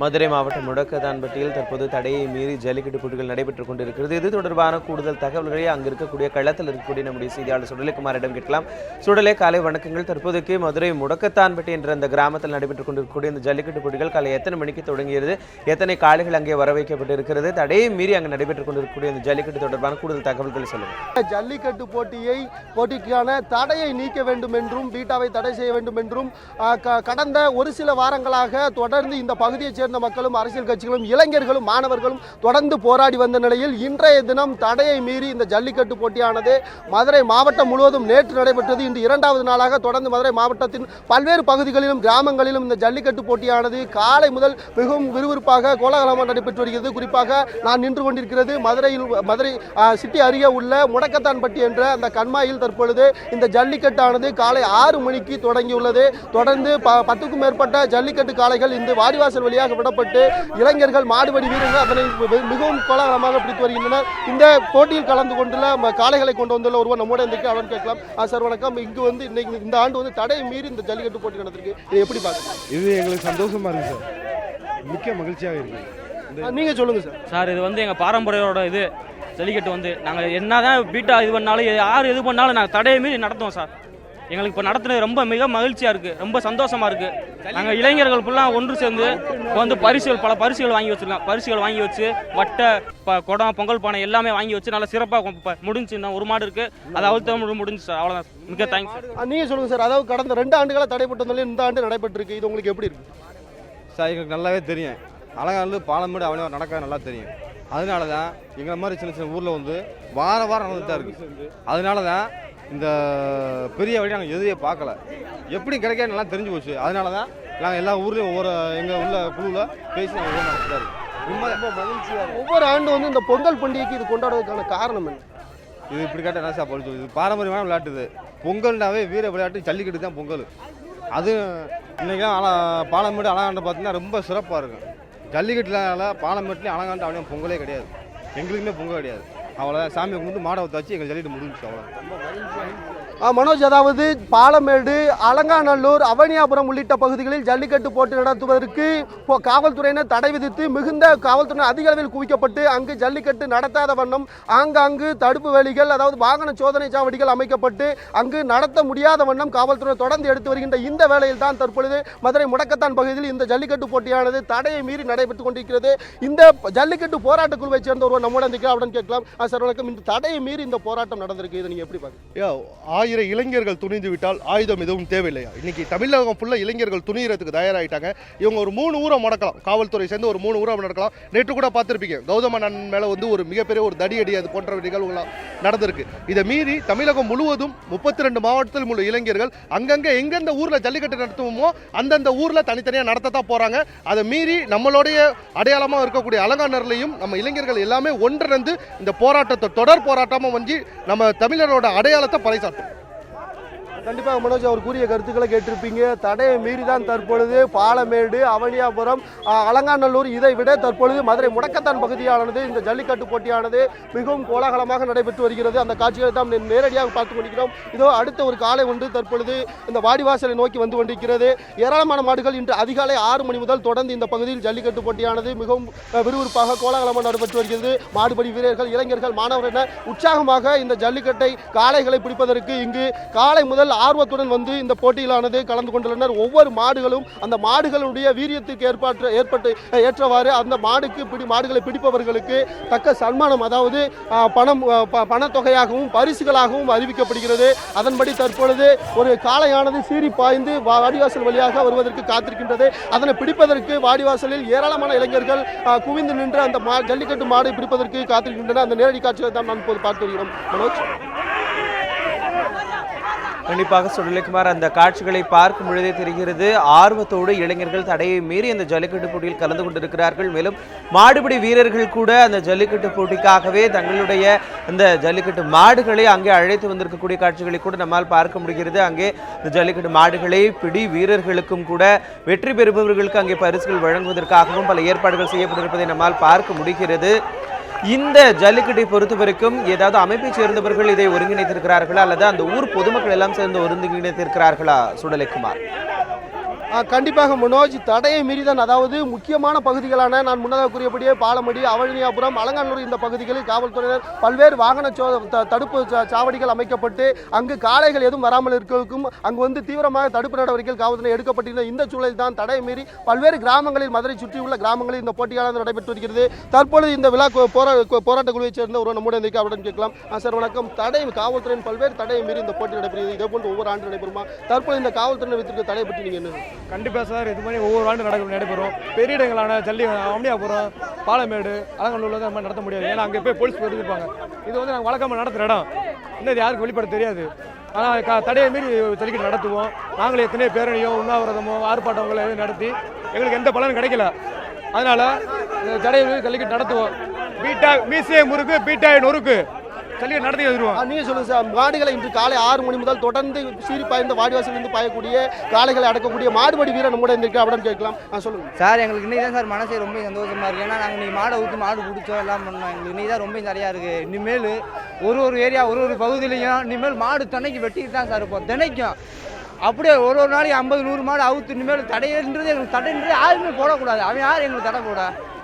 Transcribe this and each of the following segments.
மதுரை மாவட்டம் முடக்கதான்பட்டியில் தற்போது தடையை மீறி ஜல்லிக்கட்டு போட்டிகள் நடைபெற்றுக் கொண்டிருக்கிறது. இது தொடர்பான கூடுதல் தகவல்களை அங்கு இருக்கக்கூடிய களத்தில் இருக்கக்கூடிய நம்முடைய செய்தியாளர் சுடலைக்குமாரிடம் கேட்கலாம். சுடலை காலை வணக்கங்கள். தற்போதைக்கு மதுரை முடக்கத்தான்பட்டி என்ற அந்த கிராமத்தில் நடைபெற்றுக் கொண்டிருக்கக்கூடிய இந்த ஜல்லிக்கட்டு போட்டிகள் காலை எத்தனை மணிக்கு தொடங்கியது? எத்தனை காளைகள் அங்கே வர வைக்கப்பட்டிருக்கிறது தடையை மீறி அங்கு நடைபெற்றுக் கொண்டிருக்கக்கூடிய இந்த ஜல்லிக்கட்டு தொடர்பான கூடுதல் தகவல்களை சொல்லுங்கள். ஜல்லிக்கட்டு போட்டியை போட்டிக்கான தடையை நீக்க வேண்டும் என்றும் பீட்டாவை தடை செய்ய வேண்டும் என்றும் க- கடந்த ஒரு சில வாரங்களாக தொடர்ந்து இந்த பகுதியைச் சேர்ந்த மக்களும் அரசியல் கட்சிகளும் இளைஞர்களும் மாணவர்களும் தொடர்ந்து போராடி வந்த நிலையில் இன்றைய தினம் தடையை மீறி இந்த ஜல்லிக்கட்டு போட்டியானது மதுரை மாவட்டம் முழுவதும் நேற்று நடைபெற்றது. இன்று இரண்டாவது நாளாக தொடர்ந்து மதுரை மாவட்டத்தின் பல்வேறு பகுதிகளிலும் கிராமங்களிலும் இந்த ஜல்லிக்கட்டு போட்டியானது காலை முதல் மிகவும் விறுவிறுப்பாக கோலாகலமாக நடைபெற்று வருகிறது. குறிப்பாக நான் நின்று கொண்டிருக்கிறது மதுரையில் மதுரை சிட்டி அருகே உள்ள முடக்கத்தான்பட்டி என்ற அந்த கண்மாயில் தற்பொழுது இந்த ஜல்லிக்கட்டானது காலை ஆறு மணிக்கு தொடங்கியுள்ளது. தொடர்ந்து ப பத்துக்கும் மேற்பட்ட ஜல்லிக்கட்டு காளைகள் இந்த வாடிவாசல் வழியாக விடப்பட்டு இளைஞர்கள் மாடுபடி வீரர்கள் அதனை மிக- மிகவும் கோலாகலமாக பிடித்து வருகின்றனர். இந்த போட்டியில் கலந்து கொண்டுள்ள காளைகளை கொண்டு வந்துள்ள ஒருவர் நம்மோட இன்றைக்கு அவன் கேட்கலாம். சார் வணக்கம். இங்கு வந்து இன்னைக்கு இந்த ஆண்டு வந்து தடையை மீறி இந்த ஜல்லிக்கட்டு போட்டி நடந்திருக்கு. இதை எப்படி பார்க்குறீங்க? இது எங்களுக்கு சந்தோஷமா இருக்கு சார். மிக்க மகிழ்ச்சியாக இருக்கு. நீங்க சொல்லுங்க சார். சார் இது வந்து எங்கள் பாரம்பரியோட இது ஜல்லிக்கட்டு வந்து நாங்கள் என்னதான் பீட்டா இது பண்ணாலும் யார் இது பண்ணாலும் நாங்கள் தடையை மீறி நடத்துவோம் சார். எங்களுக்கு இப்போ நடத்துனது ரொம்ப மிக மகிழ்ச்சியாக இருக்குது ரொம்ப சந்தோஷமாக இருக்குது நாங்கள் இளைஞர்கள் ஃபுல்லாக ஒன்று சேர்ந்து இப்போ வந்து பரிசுகள் பல பரிசுகள் வாங்கி வச்சுருக்கோம். பரிசுகள் வாங்கி வச்சு வட்டை ப குடம் பொங்கல் பானை எல்லாமே வாங்கி வச்சு நல்லா சிறப்பாக முடிஞ்சு ஒரு மாடு இருக்குது அதை அவுத்த முடிஞ்சு சார். அவ்வளோதான் மிக தேங்க்ஸ் ஆ, நீங்க சொல்லுங்க சார். அதாவது கடந்த ரெண்டு ஆண்டுகளா தடைப்பட்ட நிலையில் இந்த ஆண்டு நடைபெற்றிருக்கு. இது உங்களுக்கு எப்படி இருக்கு? சார் எங்களுக்கு நல்லாவே தெரியும். அலங்காநல்லூர் பாலமேடு அவனே நடக்க நல்லா தெரியும். அதனால தான் எங்களை மாதிரி சின்ன சின்ன ஊரில் வந்து வார வாரம் நடந்துட்டு தான் இருக்குது அதனால தான் இந்த பெரிய வழி நாங்கள் எதுவே பார்க்கல. எப்படி கிடைக்காது நல்லா தெரிஞ்சு போச்சு. அதனால தான் நாங்கள் எல்லா ஊர்லேயும் ஒவ்வொரு எங்கள் உள்ள குழுவில் பேசி நாங்கள் ஊர் நடத்திட்டு தான் இருக்கோம் ரொம்ப மகிழ்ச்சியாக ஒவ்வொரு ஆண்டு வந்து இந்த பொங்கல் பண்டிகைக்கு இது கொண்டாடுறதுக்கான காரணம் என்ன? இது இப்படி கேட்டால் என்ன சார் படிச்சு இது பாரம்பரியமான விளையாட்டு இது பொங்கல்னாவே வீர விளையாட்டு ஜல்லிக்கட்டு தான் பொங்கல். அது இன்றைக்கெல்லாம் அல பாலமேடு அலங்காண்ட பார்த்தீங்கன்னா ரொம்ப சிறப்பாக இருக்கும். ஜல்லிக்கட்டுனால பாலமேட்லேயும் அலங்காண்ட அவனையும் பொங்கலே கிடையாது. எங்களுக்குமே பொங்கல் கிடையாது. அவ்வளோதான் சாமி கும்பிட்டு மாடை வச்சு எங்கள் ஜல்லிட்டு முடிஞ்சிச்சு அவ்வளோ மனோஜ் அதாவது பாலமேடு அலங்காநல்லூர் அவனியாபுரம் உள்ளிட்ட பகுதிகளில் ஜல்லிக்கட்டு போட்டி நடத்துவதற்கு காவல்துறையினர் தடை விதித்து மிகுந்த காவல்துறையினர் அதிக அளவில் குவிக்கப்பட்டு அங்கு ஜல்லிக்கட்டு நடத்தாத வண்ணம் ஆங்காங்கு தடுப்பு வேலிகள் அதாவது வாகன சோதனை சாவடிகள் அமைக்கப்பட்டு அங்கு நடத்த முடியாத வண்ணம் காவல்துறை தொடர்ந்து எடுத்து வருகின்ற இந்த வேளையில் தான் தற்பொழுது மதுரை முடக்கத்தான் பகுதியில் இந்த ஜல்லிக்கட்டு போட்டியானது தடையை மீறி நடைபெற்றுக் கொண்டிருக்கிறது. இந்த ஜல்லிக்கட்டு போராட்ட குழுவை சேர்ந்த ஒருவர் நம்முடன் இருக்கிறார் கேட்கலாம். சார் வணக்கம். இந்த தடையை மீறி இந்த போராட்டம் நடந்திருக்கு இதை நீங்க எப்படி பாக்குறீங்க ஆயிரம் இளைஞர்கள் துணிந்து விட்டால் ஆயுதம் எதுவும் தேவையில்லையா? இன்னைக்கு தமிழகம் ஃபுல்லாக இளைஞர்கள் துணியறதுக்கு தயாராகிட்டாங்க இவங்க ஒரு மூணு ஊரை முடக்கலாம். காவல்துறை சேர்ந்து ஒரு மூணு ஊரை நடக்கலாம் நேற்று கூட பார்த்துருப்பீங்க. கௌதம மேலே வந்து ஒரு மிகப்பெரிய ஒரு தடியடி அது போன்ற நிகழ்வுகளாக நடந்திருக்கு. இதை மீறி தமிழகம் முழுவதும் முப்பத்தி ரெண்டு மாவட்டத்தில் உள்ள இளைஞர்கள் அங்கங்கே எங்கெந்த ஊரில் ஜல்லிக்கட்டு நடத்துவோமோ அந்தந்த ஊரில் தனித்தனியாக நடத்தத்தான் போகிறாங்க அதை மீறி நம்மளுடைய அடையாளமாக இருக்கக்கூடிய அலங்காநர்லையும் நம்ம இளைஞர்கள் எல்லாமே ஒன்றிணைந்து இந்த போராட்டத்தை தொடர் போராட்டமாக வந்து நம்ம தமிழரோட அடையாளத்தை பறைசாற்றும். கண்டிப்பாக மனோஜ் அவர் கூறிய கருத்துக்களை கேட்டிருப்பீங்க. தடையை மீறி தான் தற்பொழுது பாலமேடு அவனியாபுரம் அலங்காநல்லூர் இதை விட தற்பொழுது மதுரை முடக்கத்தான் பகுதியானது. இந்த ஜல்லிக்கட்டு போட்டியானது மிகவும் கோலாகலமாக நடைபெற்று வருகிறது. அந்த காட்சிகளை தான் நேரடியாக பார்த்து கொண்டிருக்கிறோம். இதோ அடுத்த ஒரு காலை ஒன்று தற்பொழுது இந்த வாடிவாசலை நோக்கி வந்து கொண்டிருக்கிறது. ஏராளமான மாடுகள் இன்று அதிகாலை ஆறு மணி முதல் தொடர்ந்து இந்த பகுதியில் ஜல்லிக்கட்டு போட்டியானது மிகவும் விறுவிறுப்பாக கோலாகலமாக நடைபெற்று வருகிறது. மாடுபடி வீரர்கள் இளைஞர்கள் மாணவர்கள் என உற்சாகமாக இந்த ஜல்லிக்கட்டை காளைகளை பிடிப்பதற்கு இங்கு காலை முதல் ஆர்வத்துடன் வந்து இந்த போட்டியிலானது கலந்து கொண்டுள்ளனர். ஒவ்வொரு மாடுகளும் அந்த மாடுகளுடைய வீரியத்துக்கு ஏற்பாற்ற ஏற்பட்டு ஏற்றவாறு அந்த மாடுக்கு பிடி மாடுகளை பிடிப்பவர்களுக்கு தக்க சன்மானம் அதாவது பணம் ப- பணத்தொகையாகவும் பரிசுகளாகவும் அறிவிக்கப்படுகிறது. அதன்படி தற்பொழுது ஒரு காளையானது சீறி பாய்ந்து வா- வாடிவாசல் வழியாக வருவதற்கு காத்திருக்கின்றது. அதனை பிடிப்பதற்கு வாடிவாசலில் ஏராளமான இளைஞர்கள் குவிந்து நின்று அந்த மா ஜல்லிக்கட்டு மாடை பிடிப்பதற்கு காத்திருக்கின்றன அந்த நேரடி காட்சியை தான் நான் இப்போது பார்த்து வருகிறோம். மனோஜ்? கண்டிப்பாக சுடலிக்குமார் அந்த காட்சிகளை பார்க்கும் பொழுதே தெரிகிறது ஆர்வத்தோடு இளைஞர்கள் தடையை மீறி அந்த ஜல்லிக்கட்டு போட்டியில் கலந்து கொண்டிருக்கிறார்கள். மேலும் மாடுபிடி வீரர்கள் கூட அந்த ஜல்லிக்கட்டு போட்டிக்காகவே தங்களுடைய அந்த ஜல்லிக்கட்டு மாடுகளை அங்கே அழைத்து வந்திருக்கக்கூடிய காட்சிகளை கூட நம்மால் பார்க்க முடிகிறது. அங்கே இந்த ஜல்லிக்கட்டு மாடுகளை பிடி வீரர்களுக்கும் கூட வெற்றி பெறுபவர்களுக்கு அங்கே பரிசுகள் வழங்குவதற்காகவும் பல ஏற்பாடுகள் செய்யப்பட்டிருப்பதை நம்மால் பார்க்க முடிகிறது. இந்த ஜல்லிக்கட்டை பொறுத்த வரைக்கும் ஏதாவது அமைப்பை சேர்ந்தவர்கள் இதை ஒருங்கிணைத்திருக்கிறார்களா அல்லது அந்த ஊர் பொதுமக்கள் எல்லாம் சேர்ந்து ஒருங்கிணைத்திருக்கிறார்களா சுடலைக்குமார்? கண்டிப்பாக மனோஜ் தடையை மீறிதான். அதாவது முக்கியமான பகுதிகளான நான் முன்னதாக கூறியபடியே பாலமடி அவழனியாபுரம் அலங்காநல்லூர் இந்த பகுதிகளில் காவல்துறையினர் பல்வேறு வாகன சோ தடுப்பு சாவடிகள் அமைக்கப்பட்டு அங்கு காளைகள் எதுவும் வராமல் இருக்கிறதுக்கும் அங்கு வந்து தீவிரமாக தடுப்பு நடவடிக்கைகள் காவல்துறை எடுக்கப்பட்டிருந்த இந்த சூழலில் தான் தடையை மீறி பல்வேறு கிராமங்களில் மதுரை சுற்றியுள்ள கிராமங்களில் இந்த போட்டியானது நடைபெற்று வருகிறது. தற்பொழுது இந்த விழா போரா போராட்ட குழுவைச் சேர்ந்த ஒரு நம்முடைய இந்த கேட்கலாம். ஆ, சார் வணக்கம். தடை காவல்துறையின் பல்வேறு தடையை மீறி இந்த போட்டி நடைபெறுகிறது. இதே போன்று ஒவ்வொரு ஆண்டு நடைபெறுமா? தற்போது இந்த காவல்துறை வைத்திருக்க தடை பற்றி நீங்கள் என்ன கண்டிப்பாக சார் இது மாதிரி ஒவ்வொரு ஆண்டு நடக்கும் நடைபெறும். பெரிய இடங்களான ஜல்லி அம்னியாபுரம் பாலமேடு அலங்கல்லூரில் தான் நம்ம மாதிரி நடத்த முடியாது. ஏன்னா அங்கே போய் போலீஸ் போயிருப்பாங்க இது வந்து நாங்கள் வழக்கமாக நடத்துகிற இடம். இன்னும் இது யாருக்கும் வெளிப்பட தெரியாது. ஆனால் க தடையை மீறி ஜல்லிக்கட்டு நடத்துவோம். நாங்களே எத்தனையோ பேரணியோ உண்ணாவிரதமோ ஆர்ப்பாட்டங்களோ எதுவும் நடத்தி எங்களுக்கு எந்த பலனும் கிடைக்கல. அதனால் இந்த தடையை மீறி ஜல்லிக்கட்டு நடத்துவோம். பீட்டா மீசே முறுக்கு பீட்டாய் நொறுக்கு. ஜல்லிக்கட்டு நடத்தி ஆ, நீங்க சொல்லுங்க சார். மாடுகளை இன்று காலை ஆறு மணி முதல் தொடர்ந்து சீறி பாய்ந்த வாடிவாசலிருந்து பாயக்கூடிய காளைகளை அடக்கக்கூடிய மாடுபடி வீரர் நம்முடைய இருந்திருக்கு அப்படின்னு கேட்கலாம். சொல்லுங்க. சார் எங்களுக்கு இன்னைக்கு தான் சார் மனசே ரொம்ப சந்தோஷமா இருக்கு. ஏன்னா நாங்கள் இன்னைக்கு மாடை ஊற்றி மாடு பிடிச்சோம் எல்லாம் பண்ணோம். எங்களுக்கு இன்னைக்கு தான் ரொம்ப சரியா இருக்கு. இனிமேல் ஒரு ஒரு ஏரியா ஒரு ஒரு பகுதியிலையும் இனிமேல் மாடு தினைக்கு வெட்டிட்டு தான் சார் இருப்போம். தினைக்கும் அப்படியே ஒரு ஒரு நாளைக்கு ஐம்பது நூறு மாடு அவுத்து இனிமேல் தடைன்றது எங்களுக்கு தடைன்றது யாருமே போடக்கூடாது. அவன் யார் எங்களுக்கு தடை போட?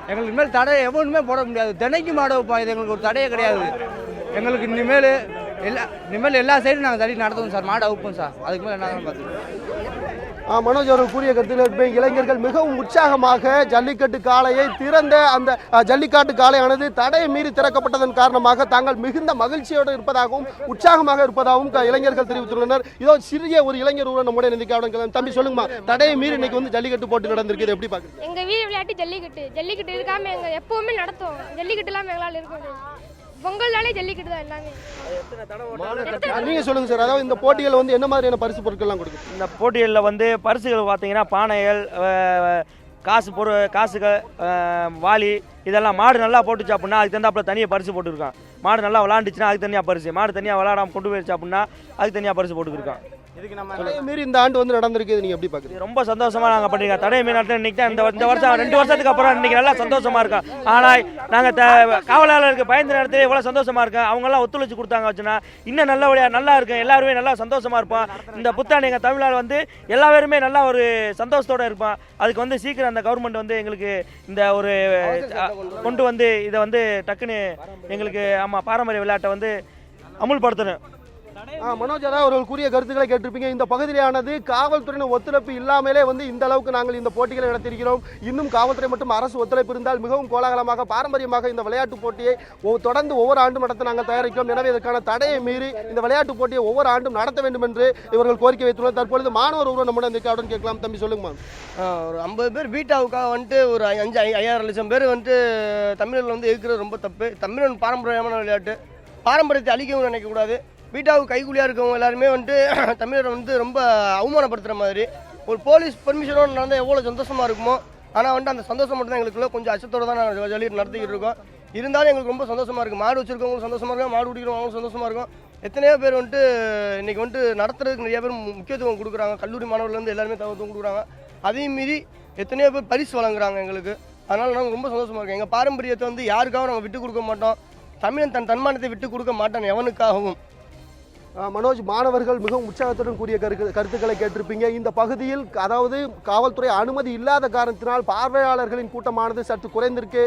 எங்களுக்கு இனிமேல் தடை எவனுமே போட முடியாது. தினைக்கு மாடு வைப்போம். இது எங்களுக்கு ஒரு தடையே கிடையாது. எங்களுக்கு இனிமேல் எல்லா இனிமேல் எல்லா சைடும் நாங்கள் தள்ளி நடத்துவோம் சார். மாடு அவுப்போம் சார். அதுக்கு மேலே என்ன பார்த்துக்கோங்க ஆ, மனோஜ் அவர்கள் கூறிய கருத்தில் இளைஞர்கள் மிகவும் உற்சாகமாக ஜல்லிக்கட்டு காளையை திறந்த அந்த ஜல்லிக்காட்டு காளையானது தடையை மீறி திறக்கப்பட்டதன் காரணமாக தாங்கள் மிகுந்த மகிழ்ச்சியோடு இருப்பதாகவும் உற்சாகமாக இருப்பதாகவும் க- இளைஞர்கள் தெரிவித்துள்ளனர். இதோ சிறிய ஒரு இளைஞர் உடன் நம்முடைய நிதிக்காக தம்பி சொல்லுங்கம்மா. தடையை மீறி இன்னைக்கு வந்து ஜல்லிக்கட்டு போட்டு நடந்திருக்கு இது எப்படி பார்க்குறீங்க? எங்க வீர விளையாட்டு ஜல்லிக்கட்டு. ஜல்லிக்கட்டு இருக்காம எங்க எப்பவுமே நடத்துவோம். ஜல்லிக்கட்டு எங்களால இருக்க பொங்கல்னாலே ஜல்லிக்கட்டு தான் எல்லாமே. நீங்க சொல்லுங்க சார். அதாவது இந்த போட்டிகள் வந்து என்ன மாதிரியான பரிசு பொருட்கள்லாம் கொடுக்கும் இந்த போட்டிகளில் வந்து பரிசுகள் பார்த்தீங்கன்னா பானைகள் காசு பொரு காசுகள் வாளி இதெல்லாம் மாடு நல்லா போட்டுச்சு அப்படின்னா அதுக்கு தகுந்தாப்புல தனியாக பரிசு போட்டுருக்கான். மாடு நல்லா விளாண்டுச்சுன்னா அதுக்கு தனியாக பரிசு. மாடு தனியாக விளாடாம கொண்டு போயிடுச்சு அப்படின்னா அதுக்கு தனியாக பரிசு போட்டுருக்கான் இதுக்கு நம்ம தடையை மீறி இந்த ஆண்டு வந்து நடந்திருக்கு இது நீங்க எப்படி பார்க்குறீங்க இது ரொம்ப சந்தோஷமா நாங்கள் பண்ணிருக்கோம். தடை மீன் நடத்த இன்னைக்கு தான் இந்த இந்த வருஷம் ரெண்டு வருஷத்துக்கு அப்புறம் இன்னைக்கு நல்லா சந்தோஷமா இருக்கோம். ஆனால் நாங்கள் த காவலாளருக்கு பயந்து நடத்தி இவ்வளோ சந்தோஷமா இருக்கோம். அவங்கெல்லாம் ஒத்துழைச்சு கொடுத்தாங்க வச்சுன்னா இன்னும் நல்லபடியாக நல்லா இருக்கும். எல்லாருமே நல்லா சந்தோஷமா இருப்போம். இந்த புத்தாண்டு எங்கள் தமிழ்நாடு வந்து எல்லா பேருமே நல்லா ஒரு சந்தோஷத்தோட இருப்போம். அதுக்கு வந்து சீக்கிரம் அந்த கவர்மெண்ட் வந்து எங்களுக்கு இந்த ஒரு கொண்டு வந்து இதை வந்து டக்குன்னு எங்களுக்கு ஆமாம் பாரம்பரிய விளையாட்டை வந்து அமுல்படுத்தணும். மனோஜ் அதான் அவர்கள் கூறிய கருத்துக்களை கேட்டிருப்பீங்க. இந்த பகுதியானது காவல்துறையின் ஒத்துழைப்பு இல்லாமலே வந்து இந்த அளவுக்கு நாங்கள் இந்த போட்டிகளை நடத்தியிருக்கிறோம். இன்னும் காவல்துறை மற்றும் அரசு ஒத்துழைப்பு இருந்தால் மிகவும் கோலாகலமாக பாரம்பரியமாக இந்த விளையாட்டு போட்டியை ஒ- தொடர்ந்து ஒவ்வொரு ஆண்டும் நடத்த நாங்கள் தயாரிக்கிறோம். எனவே இதற்கான தடையை மீறி இந்த விளையாட்டு போட்டியை ஒவ்வொரு ஆண்டும் நடத்த வேண்டும் என்று இவர்கள் கோரிக்கை வைத்துள்ளனர். தற்பொழுது மாணவர் ஒருவர் நம்முடன் இருக்காருன்னு கேட்கலாம். தம்பி சொல்லுங்கம்மா. ஆ, ஒரு ஐம்பது பேர் பீட்டாவுக்காக வந்துட்டு ஒரு ஐ- அஞ்சு ஐ- ஐயாயிரம் லட்சம் பேர் வந்துட்டு தமிழர்கள் வந்து எதிர்க்கிறது ரொம்ப தப்பு. தமிழன் பாரம்பரியமான விளையாட்டு. பாரம்பரியத்தை அழிக்கவும் நினைக்கக்கூடாது. பீட்டாவுக்கு கைகூலியாக இருக்கவங்க எல்லாருமே வந்துட்டு தமிழரை வந்து ரொம்ப அவமானப்படுத்துகிற மாதிரி. ஒரு போலீஸ் பெர்மிஷனோடு நடந்தால் எவ்வளோ சந்தோஷமாக இருக்குமோ ஆனால் வந்துட்டு அந்த சந்தோஷம் மட்டும் தான் எங்களுக்குள்ள கொஞ்சம் அச்சத்தோடு தான் நாங்கள் ஜல்லி நடத்திக்கிட்டு இருக்கோம். இருந்தாலும் எங்களுக்கு ரொம்ப சந்தோஷமாக இருக்குது மாடு வச்சுருக்கவங்களும் சந்தோஷமாக இருக்கும் மாடு பிடிக்கிறவங்களும் சந்தோஷமாக இருக்கும். எத்தனையோ பேர் வந்துட்டு இன்றைக்கி வந்துட்டு நடத்துறதுக்கு நிறைய பேர் முக்கியத்துவம் கொடுக்குறாங்க. கல்லூரி மாணவர்கள்லேருந்து எல்லாருமே தகவல் கொடுக்குறாங்க. அதையும் மீறி எத்தனையோ பேர் பரிசு வழங்குறாங்க எங்களுக்கு. அதனால் நாங்கள் ரொம்ப சந்தோஷமாக இருக்கோம். எங்கள் பாரம்பரியத்தை வந்து யாருக்காகவும் நாங்கள் விட்டு கொடுக்க மாட்டோம். தமிழன் தன் தன்மானத்தை விட்டு கொடுக்க மாட்டான் எவனுக்காகவும். மனோஜ் மாணவர்கள் மிகவும் உற்சாகத்துடன் கூடிய கரு கருத்துக்களை கேட்டிருப்பீங்க. இந்த பகுதியில் அதாவது காவல்துறை அனுமதி இல்லாத காரணத்தினால் பார்வையாளர்களின் கூட்டமானது சற்று குறைந்திருக்கு.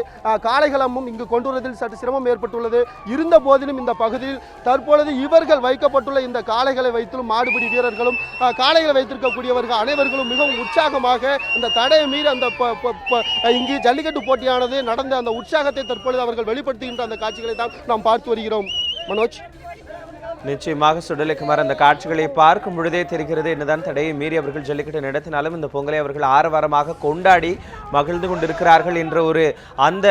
காளைகளமும் இங்கு கொண்டு வருவதில் சற்று சிரமம் ஏற்பட்டுள்ளது. இருந்த போதிலும் இந்த பகுதியில் தற்பொழுது இவர்கள் வைக்கப்பட்டுள்ள இந்த காளைகளை வைத்திலும் மாடுபிடி வீரர்களும் காளைகளை வைத்திருக்கக்கூடியவர்கள் அனைவர்களும் மிகவும் உற்சாகமாக இந்த தடையை மீறி அந்த ப- ப- இங்கு ஜல்லிக்கட்டு போட்டியானது நடந்த அந்த உற்சாகத்தை தற்பொழுது அவர்கள் வெளிப்படுத்துகின்ற அந்த காட்சிகளை தான் நாம் பார்த்து வருகிறோம். மனோஜ்? நிச்சயமாக சுடலைக்குமார் அந்த காட்சிகளை பார்க்கும் பொழுதே தெரிகிறது என்னதான் தடையை மீறி அவர்கள் ஜல்லிக்கட்டு நடத்தினாலும் இந்த பொங்கலை அவர்கள் ஆரவாரமாக கொண்டாடி மகிழ்ந்து கொண்டிருக்கிறார்கள் என்ற ஒரு அந்த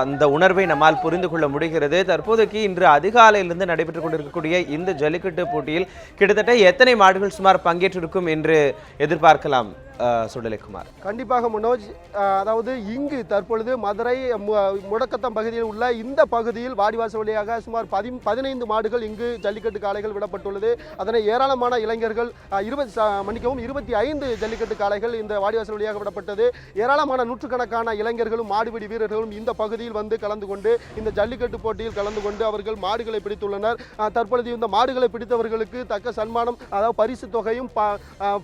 அந்த உணர்வை நம்மால் புரிந்து கொள்ள முடிகிறது. தற்போதைக்கு இன்று அதிகாலையிலிருந்து நடைபெற்றுக் கொண்டிருக்கக்கூடிய இந்த ஜல்லிக்கட்டு போட்டியில் கிட்டத்தட்ட எத்தனை மாடுகள் சுமார் பங்கேற்றிருக்கும் என்று எதிர்பார்க்கலாம் சுடலைக்குமார்? கண்டிப்பாக மனோஜ் அதாவது இங்கு தற்பொழுது மதுரை மு- முடக்கத்தம் பகுதியில் உள்ள இந்த பகுதியில் வாடிவாசல் வழியாக சுமார் பதி பதினைந்து மாடுகள் இங்கு ஜல்லிக்கட்டு காளைகள் விடப்பட்டுள்ளது. அதனை ஏராளமான இளைஞர்கள் இருபது மன்னிக்கவும் இருபத்தி ஐந்து ஜல்லிக்கட்டு காளைகள் இந்த வாடிவாசல் வழியாக விடப்பட்டது. ஏராளமான நூற்றுக்கணக்கான இளைஞர்களும் மாடுபிடி வீரர்களும் இந்த பகுதியில் வந்து கலந்து கொண்டு இந்த ஜல்லிக்கட்டு போட்டியில் கலந்து கொண்டு அவர்கள் மாடுகளை பிடித்துள்ளனர். தற்பொழுது இந்த மாடுகளை பிடித்தவர்களுக்கு தக்க சன்மானம் அதாவது பரிசு தொகையும் ப-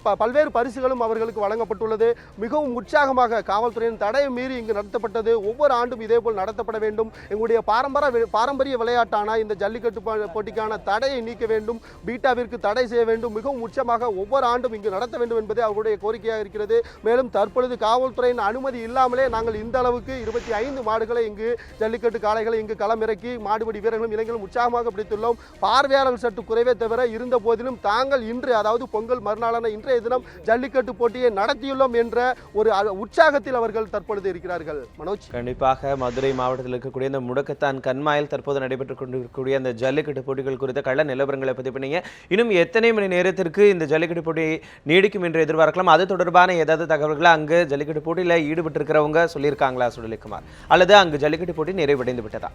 ப- பல்வேறு பரிசுகளும் அவர்களுக்கு வழங்கப்பட்டுள்ளது. மிகவும் உற்சாகமாக காவல்துறையின் தடையை மீறி இங்கு நடத்தப்பட்டது. ஒவ்வொரு ஆண்டும் இதேபோல் நடத்தப்பட வேண்டும். எங்களுடைய பாரம்பரிய பாரம்பரிய விளையாட்டான இந்த ஜல்லிக்கட்டு போட்டிக்கான தடையை நீக்க வேண்டும் பீட்டாவிற்கு தடை செய்ய வேண்டும். மிகவும் உச்சமாக ஒவ்வொரு ஆண்டும் இங்கு நடத்த வேண்டும் என்பதே அவர்களுடைய கோரிக்கையாக இருக்கிறது. மேலும் தற்பொழுது காவல்துறையின் அனுமதி இல்லாமலே நாங்கள் இந்த அளவுக்கு இருபத்தி ஐந்து மாடுகளை இங்கு ஜல்லிக்கட்டு காளைகளை இங்கு களமிறக்கி மாடுபடி வீரர்களும் இளைஞர்களும் உற்சாகமாக பிடித்துள்ளோம். பார்வையாளர்கள் சற்று குறைவே தவிர இருந்த போதிலும் தாங்கள் இன்று அதாவது பொங்கல் மறுநாளான இன்றைய தினம் ஜல்லிக்கட்டு போட்டியை நடத்தியுள்ளோம் என்ற ஒரு அ- உற்சாகத்தில் அவர்கள் தற்பொழுது இருக்கிறார்கள். மனோஜ். கண்டிப்பாக மதுரை மாவட்டத்தில் இருக்கக்கூடிய இந்த முடக்கத்தான் கண்மாயில் தற்போது நடைபெற்றுக் கொண்டிருக்கக்கூடிய அந்த ஜல்லிக்கட்டு போட்டிகள் கள்ள நிலவரங்களை பதிவு பண்ணீங்க இன்னும் எத்தனை மணி நேரத்திற்கு இந்த ஜல்லிக்கட்டு போட்டி நீடிக்கும் என்று எதிர்பார்க்கலாம்? அது தொடர்பான ஏதாவது தகவல்களை அங்கு ஜல்லிக்கட்டு போட்டியில் ஈடுபட்டிருக்கிறவங்க சொல்லியிருக்காங்களா சுடலிக்குமார் அல்லது அங்கு ஜல்லிக்கட்டு போட்டி நிறைவடைந்து விட்டதா?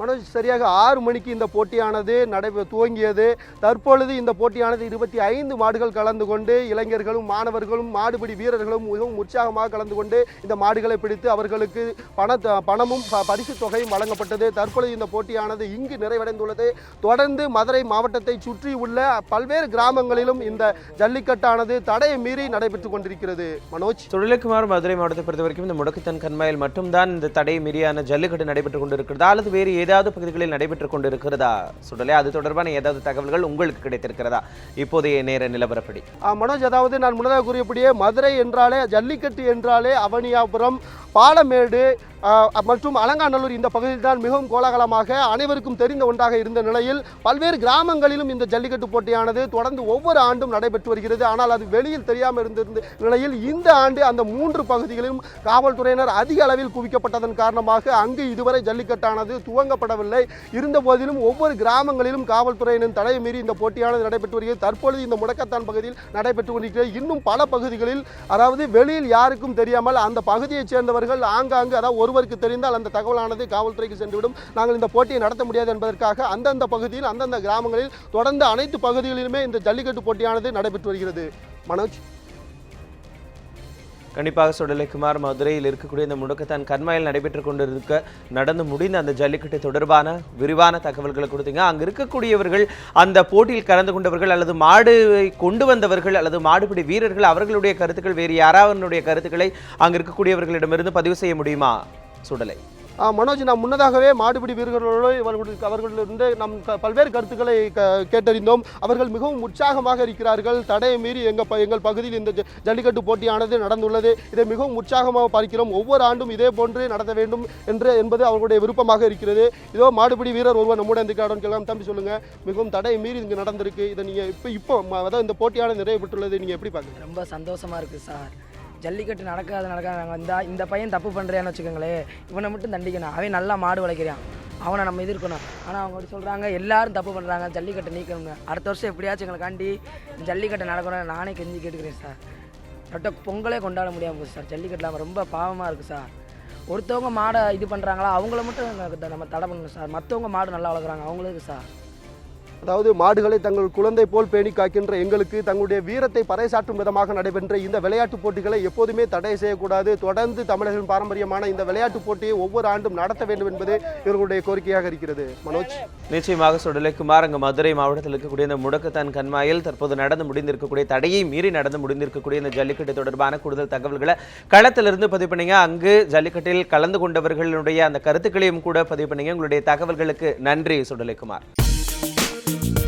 மனோஜ் சரியாக ஆறு மணிக்கு இந்த போட்டியானது நடைபெ துவங்கியது. தற்பொழுது இந்த போட்டியானது இருபத்தி ஐந்து மாடுகள் கலந்து கொண்டு இளைஞர்களும் மாணவர்களும் மாடுபிடி வீரர்களும் மிகவும் உற்சாகமாக கலந்து கொண்டு இந்த மாடுகளை பிடித்து அவர்களுக்கு பண பணமும் ப- பரிசு தொகையும் வழங்கப்பட்டது. தற்பொழுது இந்த போட்டியானது இங்கு நிறைவடைந்துள்ளது. தொடர்ந்து மதுரை மாவட்டத்தை சுற்றி உள்ள பல்வேறு கிராமங்களிலும் இந்த ஜல்லிக்கட்டானது தடையை மீறி நடைபெற்றுக் கொண்டிருக்கிறது. மனோஜ்? தொழிலகுமார் மதுரை மாவட்டத்தை பொறுத்த வரைக்கும் இந்த முடக்குத்தன் கண்மாயில் மட்டும்தான் இந்த தடை மீறியான ஜல்லிக்கட்டு நடைபெற்றுக் கொண்டிருக்கிறது. அல்லது வேறு ஏதாவது ஏதாவது பகுதிகளில் நடைபெற்றுக் கொண்டிருக்கிறதா? சுடலே அது தொடர்பான ஏதாவது தகவல்கள் உங்களுக்கு கிடைத்திருக்கிறதா? இப்போதைய நேர நிலவரப்படி. மனோஜ் அதாவது நான் முன்னதாக கூறியபடியே மதுரை என்றாலே ஜல்லிக்கட்டு என்றாலே அவனியாபுரம் பாலமேடு மற்றும் அலங்காநல்லூர் இந்த பகுதியில் தான் மிகவும் கோலாகலமாக அனைவருக்கும் தெரிந்த ஒன்றாக இருந்த நிலையில் பல்வேறு கிராமங்களிலும் இந்த ஜல்லிக்கட்டு போட்டியானது தொடர்ந்து ஒவ்வொரு ஆண்டும் நடைபெற்று வருகிறது. ஆனால் அது வெளியில் தெரியாமல் இருந்திருந்த நிலையில் இந்த ஆண்டு அந்த மூன்று பகுதிகளிலும் காவல்துறையினர் அதிக அளவில் குவிக்கப்பட்டதன் காரணமாக அங்கு இதுவரை ஜல்லிக்கட்டானது துவங்கப்படவில்லை இருந்த போதிலும் ஒவ்வொரு கிராமங்களிலும் காவல்துறையினர் தடையை மீறி இந்த போட்டியானது நடைபெற்று வருகிறது. தற்பொழுது இந்த முடக்கத்தான் பகுதியில் நடைபெற்று கொண்டிருக்கிறது. இன்னும் பல பகுதிகளில் அதாவது வெளியில் யாருக்கும் தெரியாமல் அந்த பகுதியைச் சேர்ந்தவர்கள் ஆங்காங்கு அதாவது ஒருவருக்கு தெரிந்தால் அந்த தகவலானது காவல்துறைக்கு சென்றுவிடும். நாங்கள் இந்த போட்டியை நடத்த முடியாது என்பதற்காக அந்தந்த பகுதியில் அந்தந்த கிராமங்களில் தொடர்ந்து அனைத்து பகுதிகளிலுமே இந்த ஜல்லிக்கட்டு போட்டியானது நடைபெற்று வருகிறது. மனோஜ்? கண்டிப்பாக சுடலைக்குமார் மதுரையில் இருக்கக்கூடிய இந்த முடக்கத்தான் கண்மாயில் நடைபெற்றுக் கொண்டிருக்க நடந்து முடிந்த அந்த ஜல்லிக்கட்டு தொடர்பான விரிவான தகவல்களை கொடுத்தீங்க. அங்கே இருக்கக்கூடியவர்கள் அந்த போட்டியில் கலந்து கொண்டவர்கள் அல்லது மாடு கொண்டு வந்தவர்கள் அல்லது மாடுபிடி வீரர்கள் அவர்களுடைய கருத்துக்கள் வேறு யாராவனுடைய கருத்துக்களை அங்கே இருக்கக்கூடியவர்களிடமிருந்து பதிவு செய்ய முடியுமா? சுடலை. மனோஜ் நாம் முன்னதாகவே மாடுபிடி வீரர்களோடு இவர்களுக்கு அவர்களிருந்து நம் பல்வேறு கருத்துக்களை கேட்டறிந்தோம். அவர்கள் மிகவும் உற்சாகமாக இருக்கிறார்கள். தடையை மீறி எங்கள் ப எங்கள் பகுதியில் இந்த ஜல்லிக்கட்டு போட்டியானது நடந்துள்ளது. இதை மிகவும் உற்சாகமாக பார்க்கிறோம். ஒவ்வொரு ஆண்டும் இதே போன்று நடத்த வேண்டும் என்று என்பது அவர்களுடைய விருப்பமாக இருக்கிறது. இதோ மாடுபிடி வீரர் ஒருவர் நம்முடைய இந்த கார்டன் கேட்கலாம் தம்பி சொல்லுங்கள் மிகவும் தடையை மீறி இங்கே நடந்திருக்கு. இதை நீங்கள் இப்போ இப்போ அதான் அதாவது இந்த போட்டியானது நிறைவு பெற்றுள்ளது. நீங்கள் எப்படி பார்க்குறீங்க? ரொம்ப சந்தோஷமாக இருக்குது சார். ஜல்லிக்கட்டு நடக்காது நடக்காது. நாங்கள் இந்த இந்த பையன் தப்பு பண்ணுறியான்னு வச்சுக்கோங்களேன் இவனை மட்டும் தண்டிக்கணும். அவன் நல்லா மாடு வளைக்கிறான் அவனை நம்ம எதிர்க்கணும். ஆனால் அவங்க அப்படி சொல்கிறாங்க எல்லாரும் தப்பு பண்ணுறாங்க ஜல்லிக்கட்டை நீக்கணும்னு. அடுத்த வருஷம் எப்படியாச்சும் எங்களுக்காண்டி ஜல்லிக்கட்டை நடக்கணும் நானே கெஞ்சி கேட்டுக்கிறேன் சார். கரெக்டாக பொங்கலே கொண்டாட முடியாமல் போச்சு சார். ஜல்லிக்கட்டில் ரொம்ப பாவமாக இருக்குது சார். ஒருத்தவங்க மாடை இது பண்ணுறாங்களா அவங்கள மட்டும் நம்ம தடை பண்ணணும் சார். மற்றவங்க மாடு நல்லா வளர்க்குறாங்க அவங்களுக்கு சார். அதாவது மாடுகளை தங்கள் குழந்தை போல் பேணி காக்கின்ற எங்களுக்கு தங்களுடைய வீரத்தை பறைசாற்றும் விதமாக நடைபெற்ற இந்த விளையாட்டுப் போட்டிகளை எப்போதுமே தடை செய்யக்கூடாது. தொடர்ந்து தமிழர்களின் பாரம்பரியமான இந்த விளையாட்டுப் போட்டியை ஒவ்வொரு ஆண்டும் நடத்த வேண்டும் என்பது இவர்களுடைய கோரிக்கையாக இருக்கிறது. மனோஜ். நிச்சயமாக சுடலைக்குமார் அங்கு மதுரை மாவட்டத்தில் இருக்கக்கூடிய இந்த முடக்கத்தான் கண்மாயில் தற்போது நடந்து முடிந்திருக்கக்கூடிய தடையை மீறி நடந்து முடிந்திருக்கக்கூடிய இந்த ஜல்லிக்கட்டு தொடர்பான கூடுதல் தகவல்களை களத்திலிருந்து பதிவு பண்ணீங்க. அங்கு ஜல்லிக்கட்டில் கலந்து கொண்டவர்களுடைய அந்த கருத்துக்களையும் கூட பதிவு பண்ணீங்க. உங்களுடைய தகவல்களுக்கு நன்றி சுடலைக்குமார்